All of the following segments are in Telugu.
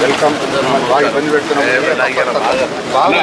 వెల్కమ్ బాగా ఇబ్బంది పెడుతున్నాం బాగా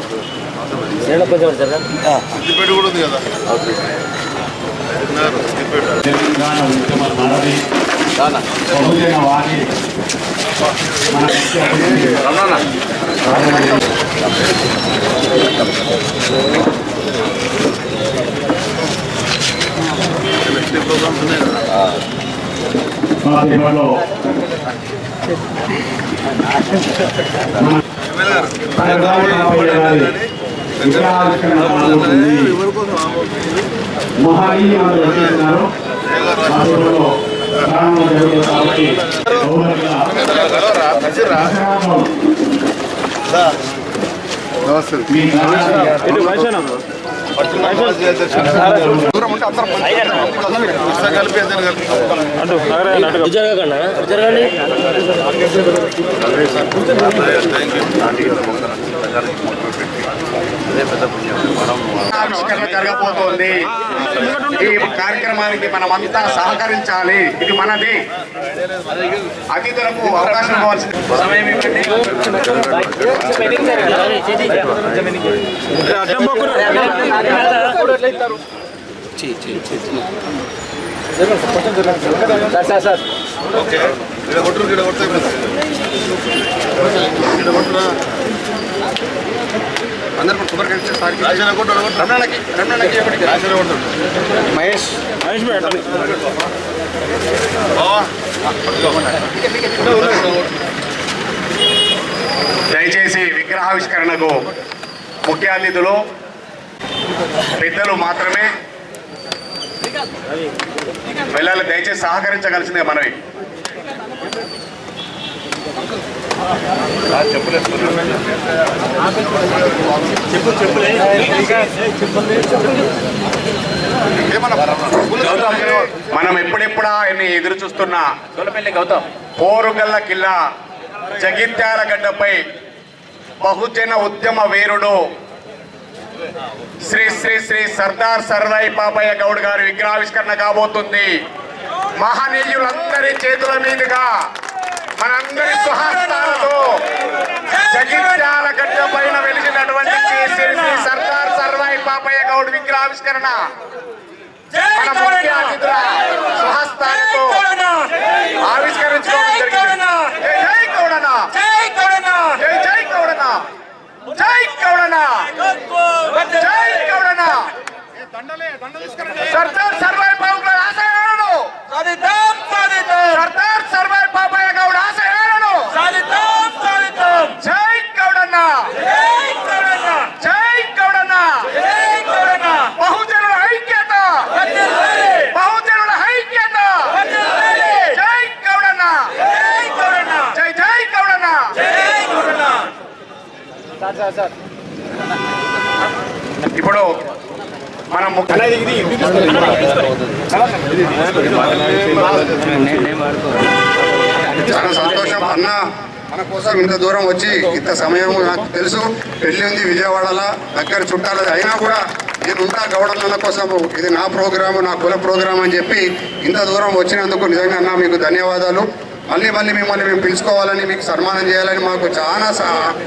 ఫాతిమాలో మహానీయులు వచ్చేసినారు ఫాతిమాలో ప్రారంభం జరుగుతుంది కాబట్టి దసరాలో నమస్తే మీ గ్రామానికి జరగండి ఆవిష్కరణ జరగబోతోంది ఈ కార్యక్రమానికి మనమంతా సహకరించాలి. ఇది మనది. అతిథులకు అవకాశం ఇవ్వాల్సింది. సమయం ఇవ్వండి ఇక్కడ కొడితే ఇక్కడ కొట్టురా అందరు కూడా కొబ్బరి కలిసి సార్ రాజన కొట్టు రమణకి రమణకి మహేష్. మహేష్ దయచేసి విగ్రహావిష్కరణకు ముఖ్య అతిథులు పెద్దలు మాత్రమే. వెళ్ళాలి దయచేసి సహకరించగలిసిందే మనవి. మనం ఎప్పుడెప్పుడా అని ఎదురు చూస్తున్న పోరుగల్ల కిల్లా జగిత్యాల గడ్డపై బహుజన ఉద్యమ వీరుడు శ్రీ శ్రీ శ్రీ సర్దార్ సర్వాయి పాపయ్య గౌడ్ గారి విగ్రహావిష్కరణ కాబోతుంది. మహనీయులందరి చేతుల మీదుగా మనందరి సుహాస్తాలతో జగిత్యాల గడ్డ పైన వెలిసినటువంటి శ్రీ సర్దార్ సర్వాయి పాపయ్య గౌడ్ విగ్రహావిష్కరణ. మన ముఖ్య అతిథుల సుహస్తాలతో ఆవిష్కరించుకోవడం జరిగింది. జై జై గౌడన జై జై గౌడన జై గౌడన జై గౌడన సర్దార్ సర్వాయి బాబు గారి ఆశయాలను సర్దార్ సర్వాయి బాబయ్య గౌడ్ ఆశయాలను జై గౌడన్న జై గౌడన్న బహుజనుల ఐక్యత బహుజనుల ఐక్యత జై గౌడన్న జై జై గౌడన్న ఇప్పుడు మనం చాలా సంతోషం. అన్న మన కోసం ఇంత దూరం వచ్చి ఇంత సమయం నాకు తెలుసు. పెళ్ళి ఉంది విజయవాడలో. దగ్గర చుట్టాలది అయినా కూడా నేను ఉంటా గౌడన్న కోసము. ఇది నా ప్రోగ్రాము నా కుల ప్రోగ్రామ్ అని చెప్పి ఇంత దూరం వచ్చినందుకు నిజంగా అన్న మీకు ధన్యవాదాలు. మళ్ళీ మళ్ళీ మిమ్మల్ని మేము పిలుచుకోవాలని మీకు సన్మానం చేయాలని మాకు చాలా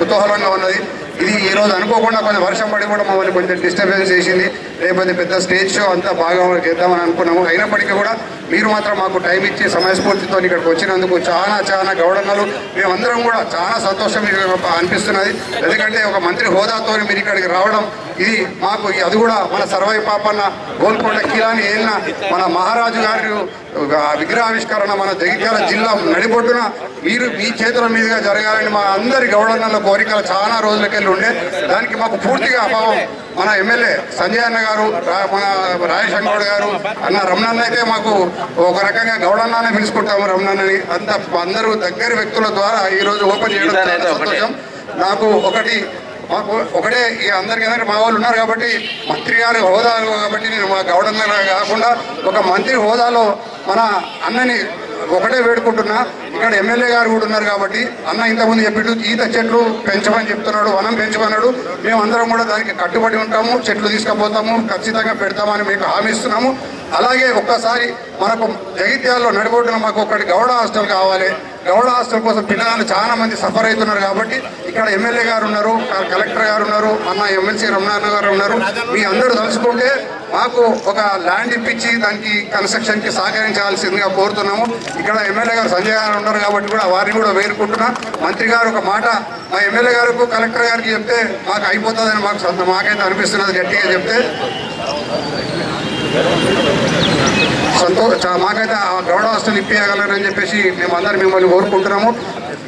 కుతూహలంగా ఉన్నది. ఇది ఈ రోజు అనుకోకుండా కొంచెం వర్షం పడి కూడా మమ్మల్ని కొంచెం డిస్టర్బెన్స్ చేసింది. లేకపోతే పెద్ద స్టేజ్ షో అంతా బాగా చేద్దామని అనుకున్నాము. అయినప్పటికీ కూడా మీరు మాత్రం మాకు టైం ఇచ్చి సమయస్ఫూర్తితో ఇక్కడికి వచ్చినందుకు చాలా చాలా గౌడన్నలు మేమందరం కూడా చాలా సంతోషం మీకు అనిపిస్తున్నది. ఎందుకంటే ఒక మంత్రి హోదాతో మీరు ఇక్కడికి రావడం ఇది మాకు అది కూడా మన సర్వై పాపన్న గోల్కొండ కిలాని ఏలిన మన మహారాజు గారి విగ్రహావిష్కరణ మన జగిత్యాల జిల్లా నడిబొడ్డున మీరు మీ చేతుల మీదుగా జరగాలని మా అందరి గౌడన్నల కోరికలు చాలా రోజులకెళ్ళి ఉండే. దానికి మాకు పూర్తిగా అభావం. మన ఎమ్మెల్యే సంజయ్ అన్న గారు మన రాజేశం గౌడ్ గారు అన్న రమణన్న అయితే మాకు ఒక రకంగా గౌడన్నానే పిలుచుకుంటాము రమణన్నని. అంత అందరూ దగ్గర వ్యక్తుల ద్వారా ఈ రోజు ఓపెన్ చేయడం సంతోషం. నాకు ఒకటి మాకు ఒకటే ఇక అందరికీ అందరికీ మా వాళ్ళు ఉన్నారు కాబట్టి మంత్రి గారి హోదా కాబట్టి నేను మా గౌడన్న కాకుండా ఒక మంత్రి హోదాలో మన అన్నని ఒకటే వేడుకుంటున్నా. ఇక్కడ ఎమ్మెల్యే గారు కూడా ఉన్నారు కాబట్టి అన్న ఇంతకుముందు చెప్పిండు ఈత చెట్లు పెంచమని చెప్తున్నాడు వనం పెంచమన్నాడు. మేము అందరం కూడా దానికి కట్టుబడి ఉంటాము చెట్లు తీసుకుపోతాము ఖచ్చితంగా పెడతామని మీకు హామీ ఇస్తున్నాము. అలాగే ఒక్కసారి మనకు జగిత్యాల్లో నడిపోతున్న మాకు ఒకటి గౌడ హాస్టల్ కావాలి. గౌడ హాస్టల్ కోసం పిల్లలు చాలా మంది సఫర్ అవుతున్నారు కాబట్టి ఇక్కడ ఎమ్మెల్యే గారు ఉన్నారు కలెక్టర్ గారు ఉన్నారు అన్న ఎమ్మెల్సీ రమణాన్న గారు ఉన్నారు. మీ అందరూ తలుచుకుంటే మాకు ఒక ల్యాండ్ ఇప్పించి దానికి కన్స్ట్రక్షన్కి సహకరించాల్సిందిగా కోరుతున్నాము. ఇక్కడ ఎమ్మెల్యే గారు సంజయ్ గారు ఉన్నారు కాబట్టి కూడా వారిని కూడా వేరుకుంటున్నా మంత్రి గారు ఒక మాట మా ఎమ్మెల్యే గారికి కలెక్టర్ గారికి చెప్తే మాకు అయిపోతుందని మాకు మాకైతే అనిపిస్తున్నది గట్టిగా చెప్తే. సంతో మాకైతే ఆ గౌడ హాస్టల్ ఇప్పించగలరని చెప్పేసి మేమందరం మిమ్మల్ని కోరుకుంటున్నాము.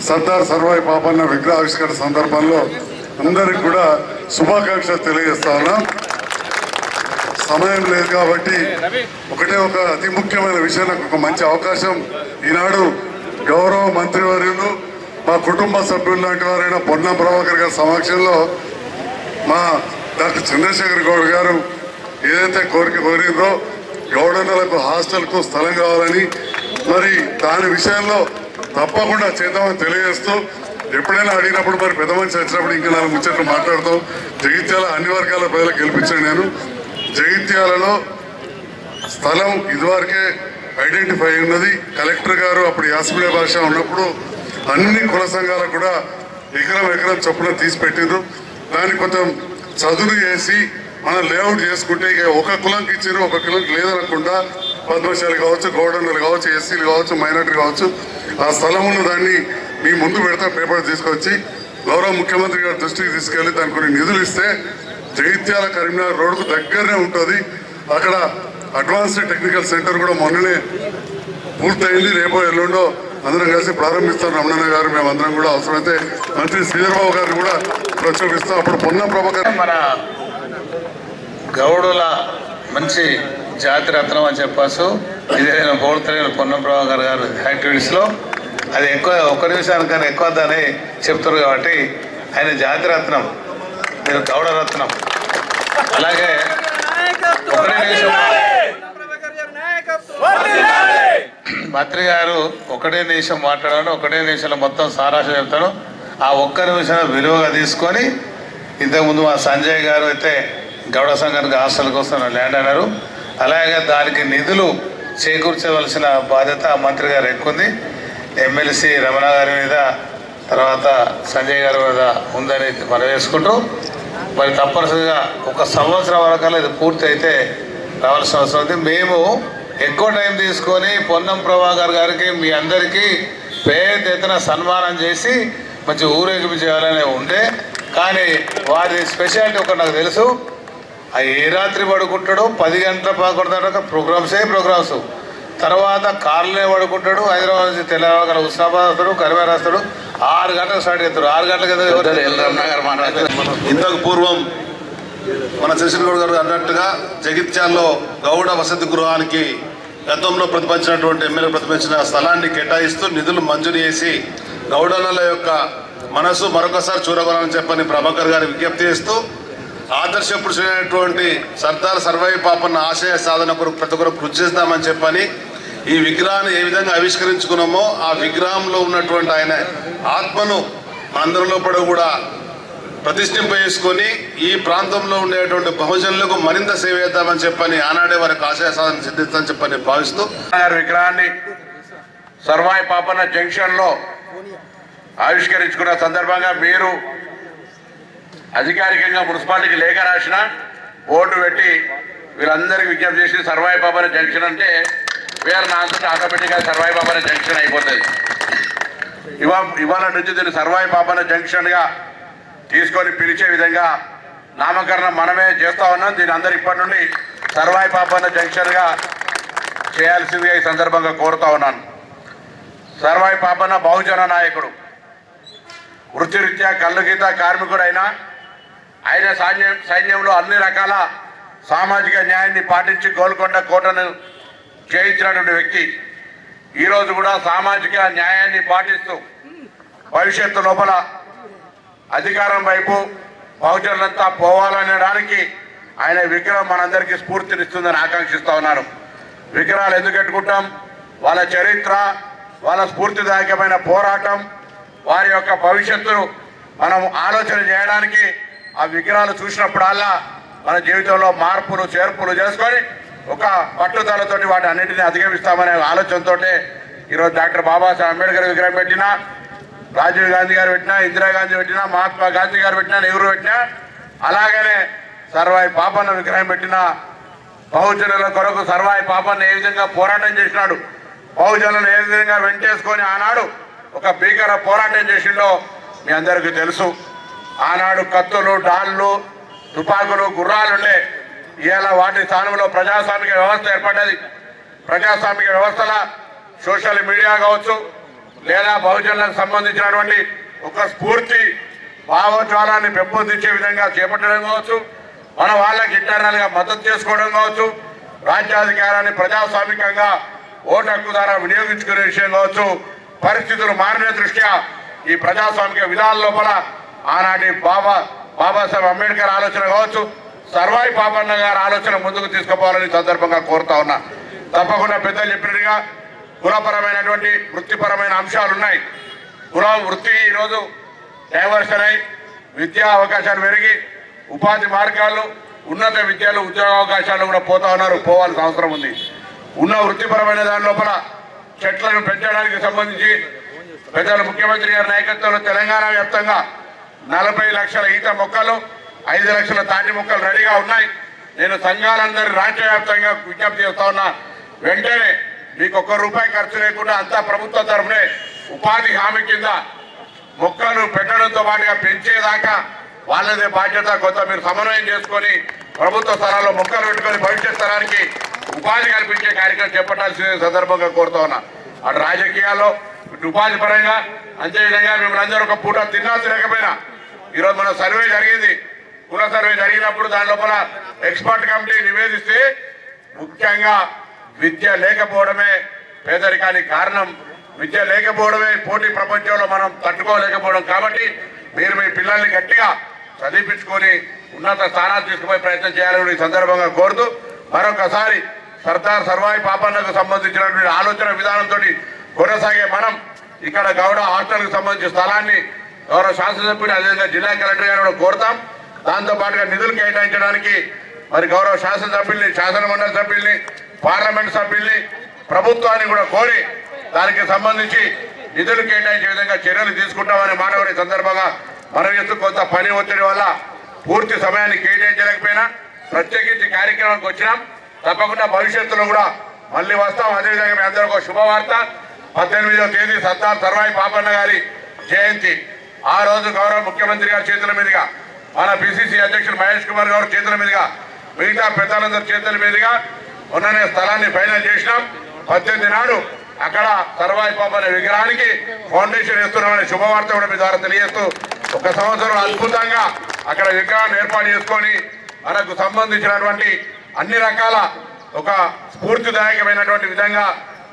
సర్దార్ సర్వాయి పాపన్న విగ్రహావిష్కరణ సందర్భంలో అందరికి కూడా శుభాకాంక్షలు తెలియజేస్తా ఉన్నాం. సమయం లేదు కాబట్టి ఒకటే ఒక అతి ముఖ్యమైన విషయం నాకు ఒక మంచి అవకాశం. ఈనాడు గౌరవ మంత్రివర్యులు మా కుటుంబ సభ్యులు లాంటి వారైన పొన్నం ప్రభాకర్ గారి సమక్షంలో మా డాక్టర్ చంద్రశేఖర్ గౌడ్ గారు ఏదైతే కోరిక కోరిందో గౌడన్నలకు హాస్టల్కు స్థలం కావాలని మరి దాని విషయంలో తప్పకుండా చేద్దామని తెలియజేస్తూ ఎప్పుడైనా అడిగినప్పుడు మరి పెద్ద మనిషి వచ్చినప్పుడు ఇంకా నాలుగు ముచ్చట్లు మాట్లాడతాం. జగిత్యాల అన్ని వర్గాల ప్రజలకు గెలిపించాను నేను. జగిత్యాలలో స్థలం ఇదివరకే ఐడెంటిఫై ఉన్నది. కలెక్టర్ గారు అప్పుడు యాస్మిడే భాష ఉన్నప్పుడు అన్ని కుల సంఘాలకు కూడా ఎకరం ఎకరం చొప్పున తీసి పెట్టిండ్రు. దాన్ని కొంచెం చదును చేసి మనం లేఅవుట్ చేసుకుంటే ఇక ఒక కులంకి ఇచ్చారు ఒక కులంకి లేదనకుండా పద్మశాలి కావచ్చు గౌడన్లు కావచ్చు ఎస్సీలు కావచ్చు మైనార్టీ కావచ్చు ఆ స్థలం ఉన్న దాన్ని మీ ముందు పెడతా పేపర్ తీసుకొచ్చి గౌరవ ముఖ్యమంత్రి గారి దృష్టికి తీసుకెళ్ళి దానికి కొన్ని నిధులు ఇస్తే జైత్యాల కరీంనగర్ రోడ్కు దగ్గరనే ఉంటుంది. అక్కడ అడ్వాన్స్డ్ టెక్నికల్ సెంటర్ కూడా మొన్ననే పూర్తయింది. రేపో ఎల్లుండో అందరం కలిసి ప్రారంభిస్తాం. రమణన్న గారు మేమందరం కూడా అవసరమైతే మంత్రి శ్రీధర్బాబు గారిని కూడా ప్రచోదిస్తాం. అప్పుడు పొన్నం ప్రభాకర్ మన గౌడుల మంచి జాతి రత్నం అని చెప్పచ్చు. ఇదే నేను కోరుతలేను గారు యాక్టివిటీస్లో అది ఎక్కువ ఒక్క నిమిషానికన్నా ఎక్కువ దాన్ని చెప్తారు కాబట్టి ఆయన జాతి రత్నం మీరు గౌడ రత్నం. అలాగే ఒకటే నిమిషం. మంత్రి గారు ఒకటే నిమిషం మాట్లాడాను ఒకటే నిమిషంలో మొత్తం సారాంశం చెప్తాను. ఆ ఒక్క నిమిషం విలువగా తీసుకొని ఇంతకుముందు మా సంజయ్ గారు అయితే గౌడ సంఘానికి హాస్టల్ కోసం ల్యాండ్ అన్నారు. అలాగే దానికి నిధులు చేకూర్చవలసిన బాధ్యత మంత్రి గారు ఎక్కుంది ఎమ్మెల్సీ రమణ గారి మీద తర్వాత సంజయ్ గారి మీద ఉందని మనం వేసుకుంటూ మరి తప్పనిసరిగా ఒక సంవత్సరం వరకల్లా ఇది పూర్తి అయితే రావాల్సిన అవసరం ఉంది. మేము ఎక్కువ టైం తీసుకొని పొన్నం ప్రభాకర్ గారికి మీ అందరికీ పేద ఎత్తున సన్మానం చేసి మంచి ఊరేగింపు చేయాలని ఉండే. కానీ వారి స్పెషాలిటీ ఒకటి నాకు తెలుసు. ఏ రాత్రి పడుకుంటాడో పది గంటల పదకొండు దాకా ప్రోగ్రామ్సే ప్రోగ్రామ్స్. తర్వాత కార్లే పడుకుంటాడు హైదరాబాద్ నుంచి తెలంగాణ ఉస్నాబాద్ వస్తాడు కరిమేర వస్తాడు ఆరు గంటలకు స్టార్ట్ చేస్తాడు ఆరు గంటల కదా ఇంతకు పూర్వం మన శశిగౌడ్ గారు అన్నట్టుగా జగిత్యాల్లో గౌడ వసతి గృహానికి గతంలో ప్రతిపాదించినటువంటి ఎమ్మెల్యే ప్రతిపాదించిన స్థలాన్ని కేటాయిస్తూ నిధులు మంజూరు చేసి గౌడన్నల యొక్క మనసు మరొకసారి చూరగొనాలని చెప్పని ప్రభాకర్ గారి విజ్ఞప్తి చేస్తూ ఆదర్శ పురుషుడైనటువంటి సర్దార్ సర్వై పాపన్న ఆశయ సాధన కొరకు ప్రతి ఒక్కరు కృషి చేస్తామని చెప్పని ఈ విగ్రహాన్ని ఏ విధంగా ఆవిష్కరించుకున్నామో ఆ విగ్రహంలో ఉన్నటువంటి ఆయన ఆత్మను మనందరిలో పడ కూడా ప్రతిష్ఠింపేసుకొని ఈ ప్రాంతంలో ఉండేటువంటి బహుజనులకు మరింత సేవ చేద్దామని చెప్పని ఆనాడే వారికి ఆశయ సాధన సిద్ధిస్తామని చెప్పని భావిస్తూ విగ్రహాన్ని సర్వాయి పాపన్న జంక్షన్లో ఆవిష్కరించుకున్న సందర్భంగా మీరు అధికారికంగా మున్సిపాలిటీకి లేఖ రాసిన ఓటు పెట్టి వీళ్ళందరికీ విజ్ఞప్తి చేసి సర్వాయి బాబాన జంక్షన్ అంటే వేరే నా అంతటా ఆటోమేటిక్గా సర్వాయి బాబాన జంక్షన్ అయిపోతుంది ఇవా ఇవాళ నుంచి దీన్ని సర్వాయి బాబాన జంక్షన్గా తీసుకొని పిలిచే విధంగా నామకరణం మనమే చేస్తా ఉన్నాం. దీని అందరు ఇప్పటి నుండి సర్వాయి పాపన్న జంక్షన్గా చేయాల్సిందిగా ఈ సందర్భంగా కోరుతా ఉన్నాను. సర్వాయి పాపన్న బహుజన నాయకుడు. వృత్తిరీత్యా కళ్ళుగీత కార్మికుడైనా ఆయన సైన్యం సైన్యంలో అన్ని రకాల సామాజిక న్యాయాన్ని పాటించి గోల్కొండ కోటను చేయించినటువంటి వ్యక్తి. ఈరోజు కూడా సామాజిక న్యాయాన్ని పాటిస్తూ భవిష్యత్తు లోపల అధికారం వైపు బహుజనులంతా పోవాలనడానికి ఆయన విగ్రహం మనందరికీ స్ఫూర్తినిస్తుందని ఆకాంక్షిస్తూ ఉన్నారు విగ్రహాలు ఎందుకు పెట్టుకుంటాం వాళ్ళ చరిత్ర వాళ్ళ స్ఫూర్తిదాయకమైన పోరాటం వారి యొక్క భవిష్యత్తును మనం ఆలోచన చేయడానికి ఆ విగ్రహాలు చూసినప్పుడల్లా మన జీవితంలో మార్పులు చేర్పులు చేసుకొని ఒక పట్టుదలతోటి వాటి అన్నింటినీ అధిగమిస్తామనే ఆలోచనతోటే ఈరోజు డాక్టర్ బాబాసాహెబ్ అంబేద్కర్ విగ్రహం పెట్టినా రాజీవ్ గాంధీ గారు పెట్టినా ఇందిరాగాంధీ పెట్టినా మహాత్మా గాంధీ గారు పెట్టినా నెహ్రూ పెట్టినా అలాగనే సర్వాయి పాపన్న విగ్రహం పెట్టినా బహుజనుల కొరకు సర్వాయి పాపన్న ఏ విధంగా పోరాటం చేసినాడు బహుజనులను ఏ విధంగా వెంటేసుకొని ఆనాడు ఒక భీకర పోరాటం చేసిండో మీ అందరికీ తెలుసు. ఆనాడు కత్తులు డాళ్ళు తుపాకులు గుర్రాలుండే. ఇవాళ వాటి స్థానంలో ప్రజాస్వామిక వ్యవస్థ ఏర్పడ్డది. ప్రజాస్వామిక వ్యవస్థల సోషల్ మీడియా కావచ్చు లేదా బహుజనులకు సంబంధించినటువంటి ఒక స్ఫూర్తి భావోజ్వాలాన్ని పెంపొందించే విధంగా చేపట్టడం కావచ్చు మన వాళ్ళకి ఇంటర్నల్గా మద్దతు చేసుకోవడం కావచ్చు రాజ్యాధికారాన్ని ప్రజాస్వామికంగా ఓటు హక్కు ద్వారా వినియోగించుకునే విషయం కావచ్చు పరిస్థితులు మారిన దృష్ట్యా ఈ ప్రజాస్వామిక విధానాల లోపల ఆనాటి బాబా బాబాసాహెబ్ అంబేద్కర్ ఆలోచన కావచ్చు సర్వాయి పాపన్న గారి ఆలోచన ముందుకు తీసుకుపోవాలని సందర్భంగా కోరుతా ఉన్నా. తప్పకుండా పెద్దలు చెప్పినట్టుగా కులపరమైనటువంటి వృత్తిపరమైన అంశాలు ఉన్నాయి. కుల వృత్తి ఈరోజు డైవర్షన్ అయి విద్యా అవకాశాలు పెరిగి ఉపాధి మార్గాలు ఉన్నత విద్యలు ఉద్యోగ అవకాశాలు కూడా పోతా ఉన్నారు పోవాల్సిన అవసరం ఉంది. ఉన్న వృత్తిపరమైన దాని లోపల చెట్లను పెంచడానికి సంబంధించి పెద్దలు ముఖ్యమంత్రి గారి నాయకత్వంలో తెలంగాణ వ్యాప్తంగా నలభై లక్షల ఈత మొక్కలు ఐదు లక్షల తాటి మొక్కలు రెడీగా ఉన్నాయి. నేను సంఘాలందరి రాష్ట్ర వ్యాప్తంగా విజ్ఞప్తి చేస్తా ఉన్నా వెంటనే మీకు ఒక్క రూపాయి ఖర్చు లేకుండా అంతా ప్రభుత్వ తరఫునే ఉపాధి హామీ కింద మొక్కలు పెట్టడంతో పాటుగా పెంచేదాకా వాళ్ళదే బాధ్యత. కొంత మీరు సమన్వయం చేసుకొని ప్రభుత్వ స్థలాల్లో మొక్కలు పెట్టుకొని భవిష్యత్ తరానికి ఉపాధి కల్పించే కార్యక్రమం చేపట్టాల్సిన సందర్భంగా కోరుతా ఉన్నా. అటు రాజకీయాల్లో ఇటు ఉపాధి పరంగా అంతేవిధంగా మిమ్మల్ని అందరూ ఒక పూట తిన్నా తినకపోయినా ఈరోజు మన సర్వే జరిగింది. కుల సర్వే జరిగినప్పుడు దాని లోపల ఎక్స్పర్ట్ కమిటీ నివేదిస్తే ముఖ్యంగా విద్య లేకపోవడమే పేదరికానికి కారణం. విద్య లేకపోవడమే పోటీ ప్రపంచంలో మనం తట్టుకోలేకపోవడం కాబట్టి మీరు మీ పిల్లల్ని గట్టిగా చదివించుకొని ఉన్నత స్థానాలు తీసుకుపోయే ప్రయత్నం చేయాలని ఈ సందర్భంగా కోరుతూ మరొకసారి సర్దార్ సర్వాయి పాపన్నకు సంబంధించినటువంటి ఆలోచన విధానంతో కొనసాగే మనం ఇక్కడ గౌడ హాస్టల్కి సంబంధించిన స్థలాన్ని గౌరవ శాసనసభ్యుడు అదేవిధంగా జిల్లా కలెక్టర్ గారు కూడా కోరుతాం. దాంతో పాటుగా నిధులు కేటాయించడానికి మరి గౌరవ శాసనసభ్యుల్ని శాసనమండలి సభ్యుల్ని పార్లమెంట్ సభ్యుల్ని ప్రభుత్వాన్ని కూడా కోరి దానికి సంబంధించి నిధులు కేటాయించే విధంగా చర్యలు తీసుకుంటామనే మాట కూడా సందర్భంగా మనం కొంత పని ఒత్తిడి వల్ల పూర్తి సమయాన్ని కేటాయించలేకపోయినా ప్రత్యేకించి కార్యక్రమానికి వచ్చినాం. తప్పకుండా భవిష్యత్తులో కూడా మళ్ళీ వస్తాం. అదేవిధంగా మీ అందరూ ఒక శుభవార్త. పద్దెనిమిదవ తేదీ సర్దార్ సర్వాయి పాపన్న గారి జయంతి. ఆ రోజు గౌరవ ముఖ్యమంత్రి గారి చేతుల మీదుగా మన పిసిసి అధ్యక్షుడు మహేష్ కుమార్ గారు చేతుల మీదుగా మిగతా పెద్దలందరి చేతుల మీదుగా ఉన్న స్థలాన్ని ఫైనల్ చేసినాం. పద్దెనిమిది నాడు అక్కడ సర్వాయి పాపన్న విగ్రహానికి ఫౌండేషన్ వేస్తున్నామనే శుభవార్త కూడా మీ ద్వారా తెలియజేస్తూ ఒక సంవత్సరం అద్భుతంగా అక్కడ విగ్రహాన్ని ఏర్పాటు చేసుకొని మనకు సంబంధించినటువంటి అన్ని రకాల ఒక స్ఫూర్తిదాయకమైనటువంటి విధంగా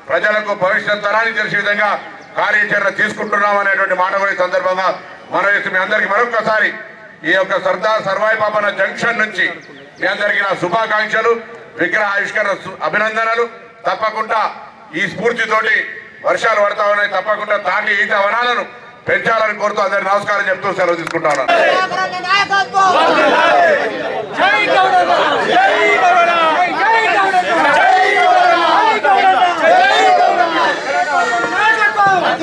ప్రజలకు భవిష్యత్ తరానికి తెలిసే విధంగా కార్యాచరణ తీసుకుంటున్నాం అనేటువంటి మాట కూడా సందర్భంగా మనం మీ అందరికి మరొకసారి ఈ యొక్క సర్దార్ సర్వాయి పాపన జంక్షన్ నుంచి మీ అందరికీ నా శుభాకాంక్షలు విగ్రహ ఆవిష్కరణ సు- అభినందనలు. తప్పకుండా ఈ స్ఫూర్తితోటి వర్షాలు పడతా ఉన్నాయి. తప్పకుండా తాటి ఈత వనాలను పెంచాలని కోరుతూ అందరికి నమస్కారం చెప్తూ సెలవు తీసుకుంటాను ఉన్నాను జై గౌరవ జై గౌరవ జై గౌరవ జై గౌరవ జై గౌరవ నాయకత్వం సర్వ పాపన నాయకత్వం జై గౌరవ జై సర్వాయి పాపన్న జై గౌరవ జై సర్వాయి పాపన్న జై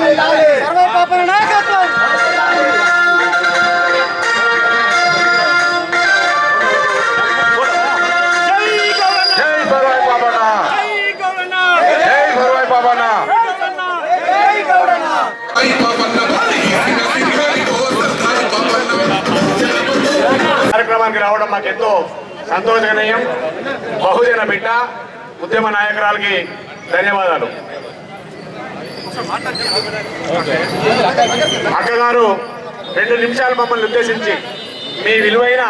కార్యక్రమానికి రావడం మాకెంతో సంతోషకనీయం బహుజన బిడ్డ ఉద్యమ నాయకురాలకి ధన్యవాదాలు. అక్కగారు రెండు నిమిషాలు మమ్మల్ని ఉద్దేశించి మీ విలువైన